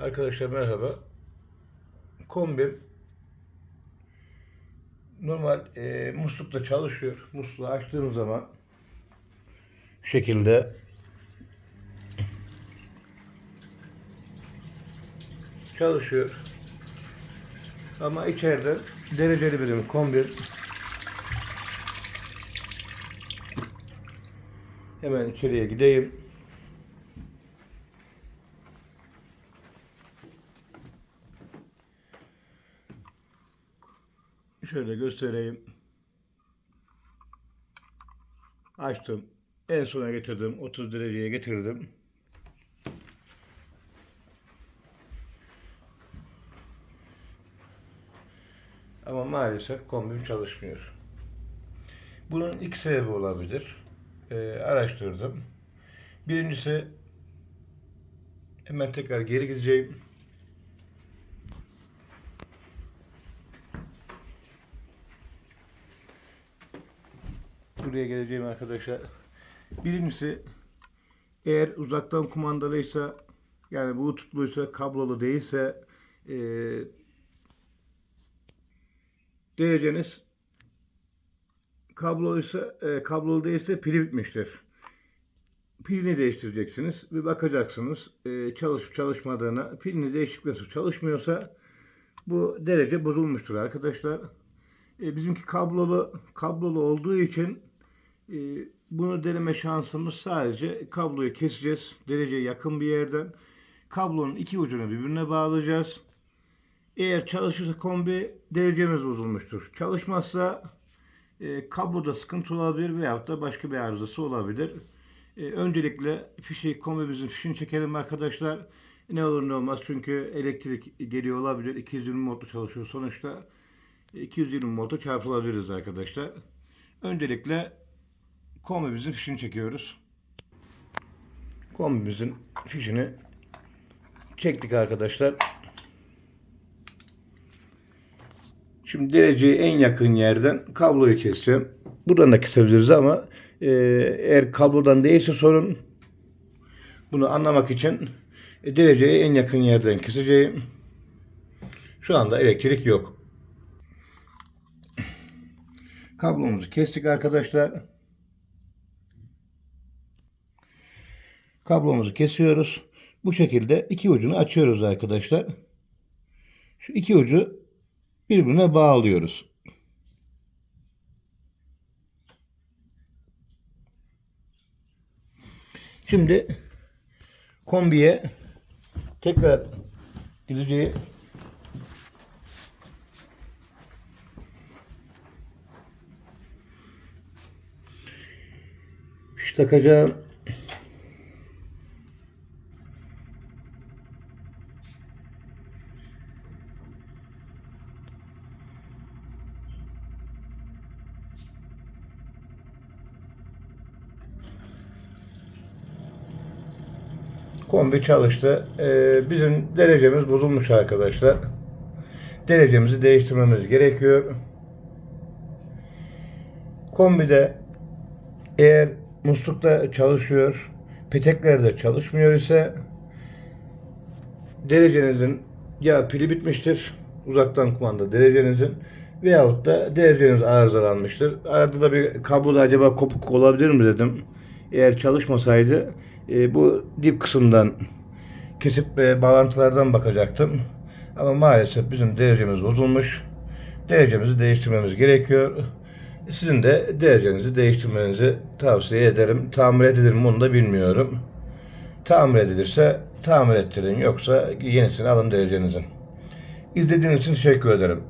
Arkadaşlar merhaba. Kombim normal e, muslukta çalışıyor. Musluğu açtığım zaman şekilde çalışıyor. Ama içeride dereceli birim kombin Hemen içeriye gideyim. Şöyle göstereyim. Açtım. En sona getirdim. 30 dereceye getirdim. Ama maalesef kombim çalışmıyor. Bunun iki sebebi olabilir. Ee, araştırdım. Birincisi hemen tekrar geri gideceğim. Buraya geleceğim arkadaşlar. Birincisi eğer uzaktan kumandalıysa yani bluetooth'luysa kablolu değilse e, dereceniz kabloluysa e, kablolu değilse pili bitmiştir. Pilini değiştireceksiniz ve bakacaksınız e, çalışıp çalışmadığına. Pilini değişikliği çalışmıyorsa bu derece bozulmuştur arkadaşlar. E, bizimki kablolu kablolu olduğu için bunu deneme şansımız sadece kabloyu keseceğiz. Dereceye yakın bir yerden. Kablonun iki ucunu birbirine bağlayacağız. Eğer çalışırsa kombi derecemiz bozulmuştur. Çalışmazsa e, kabloda sıkıntı olabilir veyahut da başka bir arızası olabilir. E, öncelikle fişi kombimizin fişini çekelim arkadaşlar. Ne olur ne olmaz çünkü elektrik geliyor olabilir. 220 voltla çalışıyor sonuçta. 220 volta çarpılabiliriz arkadaşlar. Öncelikle kombimizin fişini çekiyoruz. Kombimizin fişini çektik arkadaşlar. Şimdi dereceyi en yakın yerden kabloyu keseceğim. Buradan da kesebiliriz ama e, eğer kablodan değilse sorun bunu anlamak için e, dereceyi en yakın yerden keseceğim. Şu anda elektrik yok. Kablomuzu kestik arkadaşlar. Kablomuzu kesiyoruz. Bu şekilde iki ucunu açıyoruz arkadaşlar. Şu iki ucu birbirine bağlıyoruz. Şimdi kombiye tekrar gideceği takacağım. Kombi çalıştı. Ee, bizim derecemiz bozulmuş arkadaşlar. Derecemizi değiştirmemiz gerekiyor. Kombide eğer muslukta çalışıyor, peteklerde çalışmıyor ise derecenizin ya pili bitmiştir, uzaktan kumanda derecenizin veyahut da dereceniz arızalanmıştır. Arada da bir kabloda acaba kopuk olabilir mi dedim. Eğer çalışmasaydı e, bu dip kısımdan kesip e, bağlantılardan bakacaktım. Ama maalesef bizim derecemiz bozulmuş. Derecemizi değiştirmemiz gerekiyor. Sizin de derecenizi değiştirmenizi tavsiye ederim. Tamir edilir mi onu da bilmiyorum. Tamir edilirse tamir ettirin. Yoksa yenisini alın derecenizin. İzlediğiniz için teşekkür ederim.